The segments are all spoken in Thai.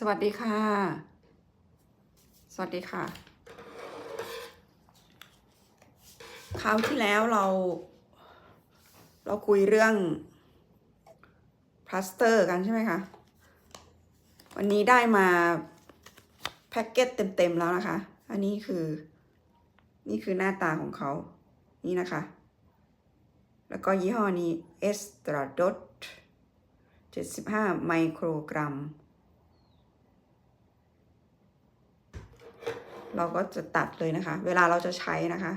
สวัสดีค่ะ สวัสดีค่ะ คราวที่แล้วเรา เราคุยเรื่องพลาสเตอร์กันใช่ไหมคะ วันนี้ได้มาแพ็กเกจเต็ม ๆ แล้วนะคะ อันนี้คือ นี่คือหน้าตาของเขา นี่นะคะ แล้วก็ยี่ห้อนี้ e s t r a d o t 75 ไมโครกรัม เราก็จะตัดเลยนะคะ เวลาเราจะใช้นะคะ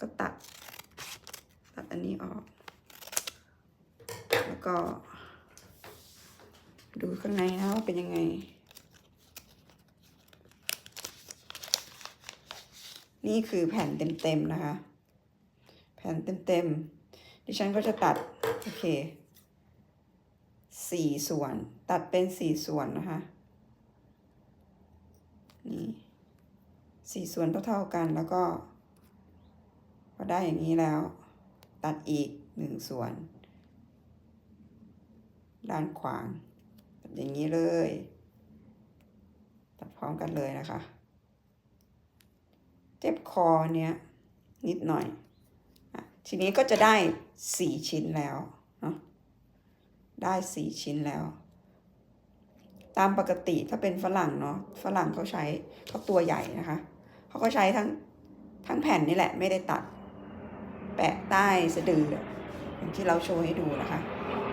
ก็ตัด ตัดอันนี้ออก แล้วก็ ดูข้างในนะว่าเป็นยังไง นี่คือแผ่นเต็มๆนะคะ แผ่นเต็มๆดิฉันก็จะตัด โอเคสี่ส่วน ตัดเป็นสี่ส่วนนะคะ นี่สี่ส่วนเท่าๆกันแล้วก็ พอได้อย่างนี้แล้ว ตัดอีกหนึ่งส่วน ด้านขวางตัดอย่างนี้เลย ตัดพร้อมกันเลยนะคะ เจ็บคอเนี้ยนิดหน่อยอทีนี้ก็จะได้สี่ชิ้นแล้วเนาะได้สี่ชิ้นแล้ว ตามปกติถ้าเป็นฝรั่งเนาะฝรั่งเขาใช้เขาตัวใหญ่นะคะเขาก็ใช้ทั้งทั้งแผ่นนี่แหละไม่ได้ตัด แปะใต้สะดืออย่างที่เราโชว์ให้ดูนะคะ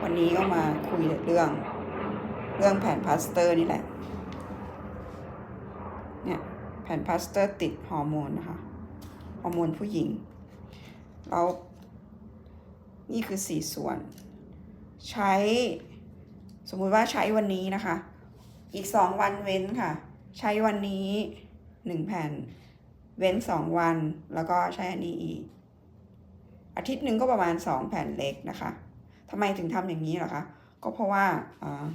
วันนี้ก็มาคุยเรื่อง เรื่องแผ่นพลาสเตอร์นี่แหละเนี่ยแผ่นพลาสเตอร์ติดฮอร์โมนนะคะฮอร์โมนผู้หญิงเรานี่คือสี่ส่วน ใช้สมมุติว่าใช้วันนี้นะคะ อีกสองวันเว้นค่ะ ใช้วันนี้หนึ่งแผ่น เว้นสองวัน แล้วก็ใช้อันนี้อีก อาทิตย์หนึ่งก็ประมาณสองแผ่นเล็กนะคะทำไมถึงทำอย่างนี้หรอคะ ก็เพราะว่าอ่า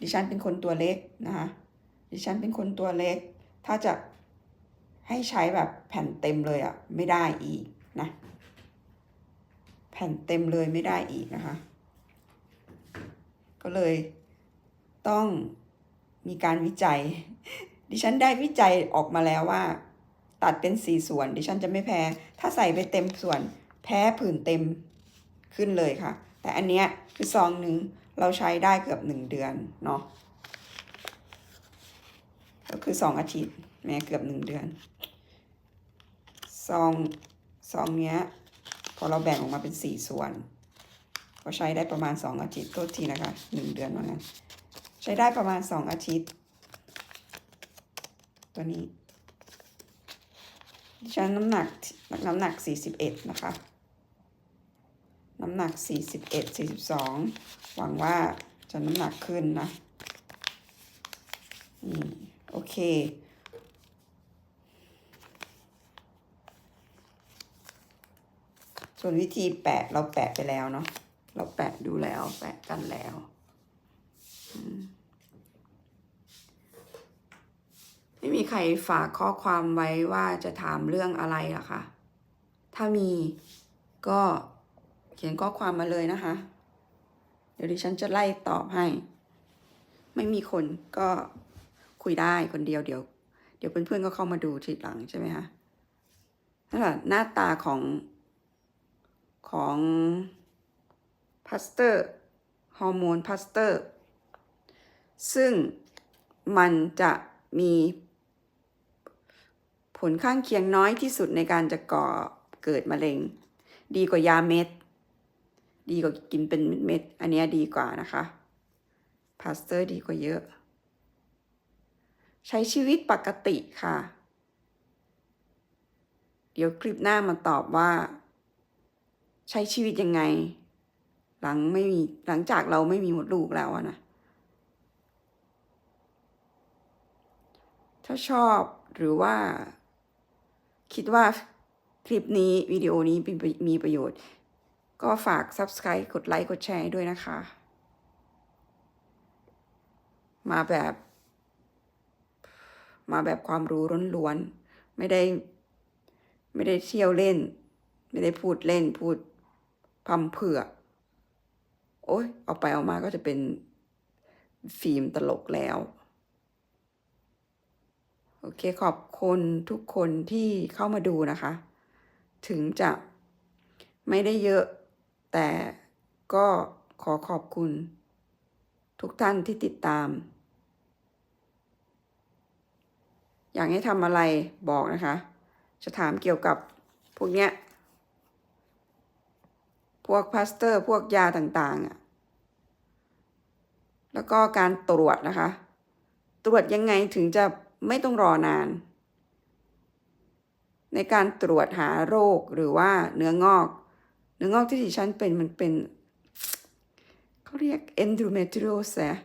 ดิฉันเป็นคนตัวเล็กนะคะ ดิฉันเป็นคนตัวเล็ก ถ้าจะให้ใช้แบบแผ่นเต็มเลยอะ่ะไม่ได้อีกนะ แผ่นเต็มเลยไม่ได้อีกนะคะ ก็เลยต้อง มีการวิจัย ดิฉันได้วิจัยออกมาแล้วว่า ตัดเป็นสี่ส่วน ดิฉันจะไม่แพ้ ถ้าใส่ไปเต็มส่วน แพ้ผื่นเต็มขึ้นเลยค่ะ แต่อันเนี้ยคือซองหนึ่งเราใช้ได้เกือบหนึ่งเดือนเนาะก็คือสองอาทิตย์แม้เกือบหนึ่งเดือนซองซองเนี้ยพอเราแบ่งออกมาเป็นสี่ส่วน ก็ใช้ได้ประมาณสองอาทิตย์โทษทีนะคะหนึ่งเดือนว่างั้น ใช้ได้ประมาณสองอาทิตย์ ตัวนี้ดิฉันน้ำหนักน้ำหนักสี่สิบเอ็ดนะคะ น้ำหนักสี่สิบเอ็ดสี่สิบสองหวังว่าจะน้ำหนักขึ้นนะอืมโอเคส่วนวิธีแปะเราแปะไปแล้วเนาะ เราแปะดูแล้วแปะกันแล้วอืม ไม่มีใครฝากข้อความไว้ว่าจะถามเรื่องอะไรหรอคะ ถ้ามีก็เขียนข้อความมาเลยนะคะ เดี๋ยวดิฉันจะไล่ตอบให้ ไม่มีคนก็คุยได้คนเดียวเดี๋ยว เดี๋ยวเพื่อนๆก็เข้ามาดูทีหลังใช่ไหมคะนั่นแหละหน้าตาของของพาสเตอร์ฮอร์โมนพาสเตอร์ ซึ่งมันจะมี ผลข้างเคียงน้อยที่สุดในการจะก่อเกิดมะเร็ง ดีกว่ายาเม็ด ดีกว่ากินเป็นเม็ด อันนี้ดีกว่านะคะพาสเตอร์ดีกว่าเยอะ ใช้ชีวิตปกติค่ะ เดี๋ยวคลิปหน้ามาตอบว่า ใช้ชีวิตยังไง หลังไม่มีหลังจากเราไม่มีมดลูกแล้วนะถ้าชอบหรือว่า คิดว่าคลิปนี้วิดีโอนี้มีประโยชน์ ก็ฝาก Subscribe กดไลค์ กดแชร์ด้วยนะคะ มาแบบ มาแบบความรู้ล้วนๆ ไม่ได้ ไม่ได้เที่ยวเล่น ไม่ได้พูดเล่นพูดพำเผื่อ โอ้ยเอาไปเอามาก็จะเป็นฟิล์มตลกแล้ว โอเคขอบคุณทุกคนที่เข้ามาดูนะคะ ถึงจะไม่ได้เยอะ แต่ก็ขอขอบคุณ ทุกท่านที่ติดตาม อยากให้ทำอะไรบอกนะคะ จะถามเกี่ยวกับพวกเนี้ย พวกพลาสเตอร์ พวกยาต่างๆอะแล้วก็การตรวจนะคะ ตรวจยังไงถึงจะ ไม่ต้องรอนาน ในการตรวจหาโรคหรือว่าเนื้องอก เนื้องอกที่ดิฉันเป็นมันเป็น เขาเรียก endometriosis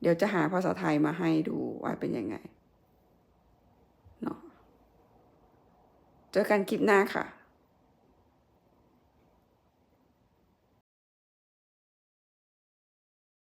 เดี๋ยวจะหาภาษาไทยมาให้ดูว่าเป็นยังไงเนาะเจอกันคลิปหน้าค่ะ